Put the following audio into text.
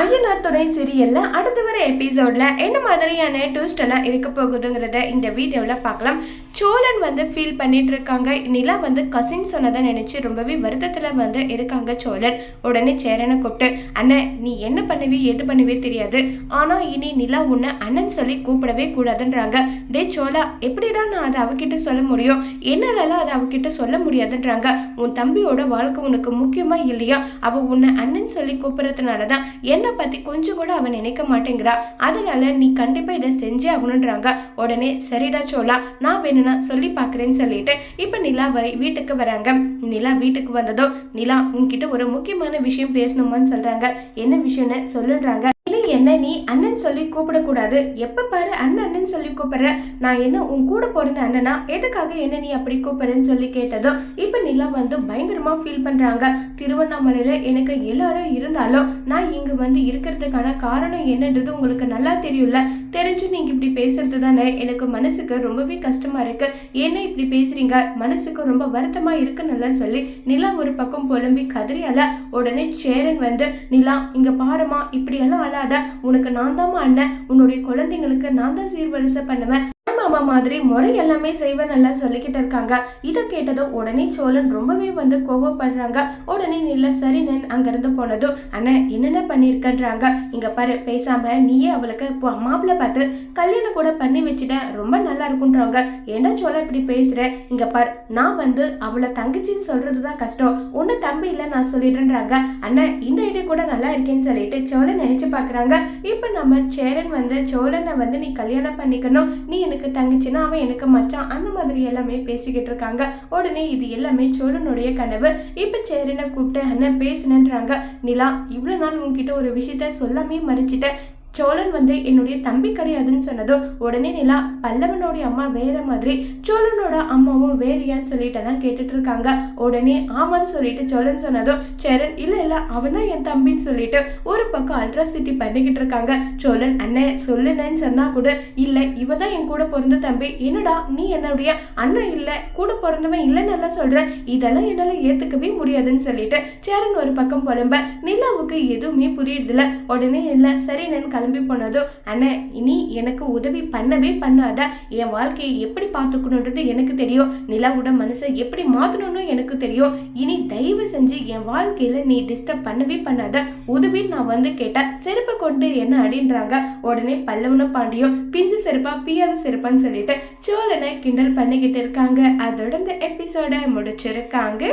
ஐயனார் துணை சீரியல்ல அடுத்து வர எபிசோட்ல என்ன மாதிரியான ட்விஸ்ட் எல்லாம் இருக்க போகுதுங்கிறத இந்த வீடியோவில் பார்க்கலாம். சோழன் வந்து ஃபீல் பண்ணிட்டு இருக்காங்க நிலா வந்து கசின் சொன்னதை நினைச்சு ரொம்பவே வருத்தத்தில் வந்து இருக்காங்க சோழன். உடனே சேரனை கூப்பிட்டு அண்ணன் நீ என்ன பண்ணுவி எது பண்ணுவே தெரியாது. ஆனால் இனி நிலா உன்னை அண்ணன் சொல்லி கூப்பிடவே கூடாதுன்றாங்க. டே சோழா எப்படிடா நான் அதை அவகிட்ட சொல்ல முடியும்? என்னாலலாம் அதை அவகிட்ட சொல்ல முடியாதுன்றாங்க. உன் தம்பியோட வாழ்க்கை உனக்கு முக்கியமாக இல்லையா? அவள் உன்னை அண்ணன் சொல்லி கூப்பிடுறதுனால தான் என்னை பத்தி கொஞ்சம் கூட அவன் நினைக்க மாட்டேங்கிறா. அதனால நீ கண்டிப்பா இதை செஞ்சே ஆகணுன்றாங்க. உடனே சரிடா சோலா நான் வேணும்னா சொல்லி பார்க்குறேன்னு சொல்லிட்டு இப்போ நிலா வீட்டுக்கு வராங்க. நிலா வீட்டுக்கு வந்ததும் நிலா உன்கிட்ட ஒரு முக்கியமான விஷயம் பேசணுமான்னு சொல்றாங்க. என்ன விஷயம்னு சொல்லுன்றாங்க. என்ன நீ அண்ணன் சொல்லி கூப்பிடக்கூடாது? எப்போ பாரு அண்ணன் அண்ணன் சொல்லி கூப்பிட்ற. நான் என்ன உன் கூட பிறந்த அண்ணனா? எதுக்காக என்ன நீ அப்படி கூப்பிட்றேன்னு சொல்லி கேட்டதும் இப்போ நிலா வந்து பயங்கரமாக ஃபீல் பண்ணுறாங்க திருவண்ணாமலையில் எனக்கு எல்லாரும் இருந்தாலும் நான் இங்கே வந்து இருக்கிறதுக்கான காரணம் என்னன்றது உங்களுக்கு நல்லா தெரியும்ல. தெரிஞ்சு நீங்க இப்படி பேசுறது தானே? எனக்கு மனசுக்கு ரொம்பவே கஷ்டமா இருக்கு. என்ன இப்படி பேசுறீங்க? மனசுக்கு ரொம்ப வருத்தமா இருக்குன்னு சொல்லி நிலா ஒரு பக்கம் புலம்பி கதறியால உடனே சேரன் வந்து நிலா இங்க பாருமா இப்படியெல்லாம் அழாத. உனக்கு நான் தான் அண்ணன். உன்னுடைய குழந்தைங்களுக்கு நான் தான் சீர்வரிசை பண்ணுவேன். மாமா மாதிரி முறை எல்லாமே செய்வேன் நல்லா சொல்லிக்கிட்டு இருக்காங்க. இதை கேட்டதும் உடனே சோழன் ரொம்பவே வந்து கோவப்படுறாங்க. உடனே நில்ல சரி நான் அங்கிருந்து போனதும் அண்ணன் என்னென்ன பண்ணியிருக்கன்றாங்க இங்க பாரு பேசாம நீயே அவளுக்கு இப்போ மாப்பிள்ளை பார்த்து கல்யாணம் கூட பண்ணி வச்சுட்டேன். ரொம்ப நல்லா இருக்குன்றாங்க என்ன சோழ இப்படி பேசுற? இங்க பார் நான் வந்து அவளை தங்கச்சின்னு சொல்றது தான் கஷ்டம். உன்ன தம்பி இல்லை நான் சொல்லிடுறேன்றாங்க. அண்ணன் இந்த ஐடியா கூட நல்லா இருக்கேன்னு சொல்லிட்டு சோழன் நினைச்சு பாக்குறாங்க இப்போ நம்ம சேரன் வந்து சோழனை வந்து நீ கல்யாணம் பண்ணிக்கணும். நீ எனக்கு தங்கச்சின்னா அவன் எனக்கு மச்சான் அந்த மாதிரி எல்லாமே பேசிக்கிட்டு இருக்காங்க. உடனே இது எல்லாமே சோழனுடைய கனவு. இப்போ சேரனை கூப்பிட்டு அண்ணன் பேசினன்றாங்க. நிலா இவ்வளோ நாள் உன்கிட்ட ஒரு விஷயத்த சொல்லாமே மறைச்சிட்டேன். சோழன் வந்து என்னுடைய தம்பி கிடையாதுன்னு சொன்னதும் உடனே நிலா பல்லவனுடைய அம்மா வேற மாதிரி. சோழனோட அம்மாவும் வேறையான்னு சொல்லிட்டு எல்லாம் கேட்டுட்டு இருக்காங்க. உடனே ஆமான்னு சொல்லிட்டு சோழன் சொன்னதும் சேரன் இல்லை இல்லை அவன் தான் என் தம்பின்னு சொல்லிட்டு ஒரு பக்கம் அல்ட்ராசிட்டி பண்ணிக்கிட்டு இருக்காங்க. சோழன் அண்ணன் சொல்லுனேன்னு சொன்னா கூட இல்லை இவ தான் என் கூட பிறந்த தம்பி. என்னடா நீ என்னுடைய அண்ணன் இல்லை கூட பிறந்தவன் இல்லைன்னு எல்லாம் சொல்கிறேன் இதெல்லாம் என்னால் ஏற்றுக்கவே முடியாதுன்னு சொல்லிட்டு சேரன் ஒரு பக்கம் புலம்ப. நிலாவுக்கு எதுவுமே புரியுறதில்ல. உடனே இல்லை சரி நான் கிளம்பி போனதும் அண்ணன் இனி எனக்கு உதவி பண்ணவே பண்ணாத. என் வாழ்க்கையை எப்படி பார்த்துக்கணுன்றது எனக்கு தெரியும். நிலாவோட மனசை எப்படி மாற்றணும்னு எனக்கு தெரியும். இனி தயவு செஞ்சு என் வாழ்க்கையில நீ டிஸ்டர்ப் பண்ணவே பண்ணாத. உதவி நான் வந்து கேட்டேன் செருப்பு கொண்டு என்ன அப்படின்றாங்க உடனே பல்லவன பாண்டியும் பிஞ்சு செருப்பா பியாத செருப்பான்னு சொல்லிட்டு சோழனை கிண்டல் பண்ணிக்கிட்டு இருக்காங்க. அதோட இந்த எபிசோட முடிச்சிருக்காங்க.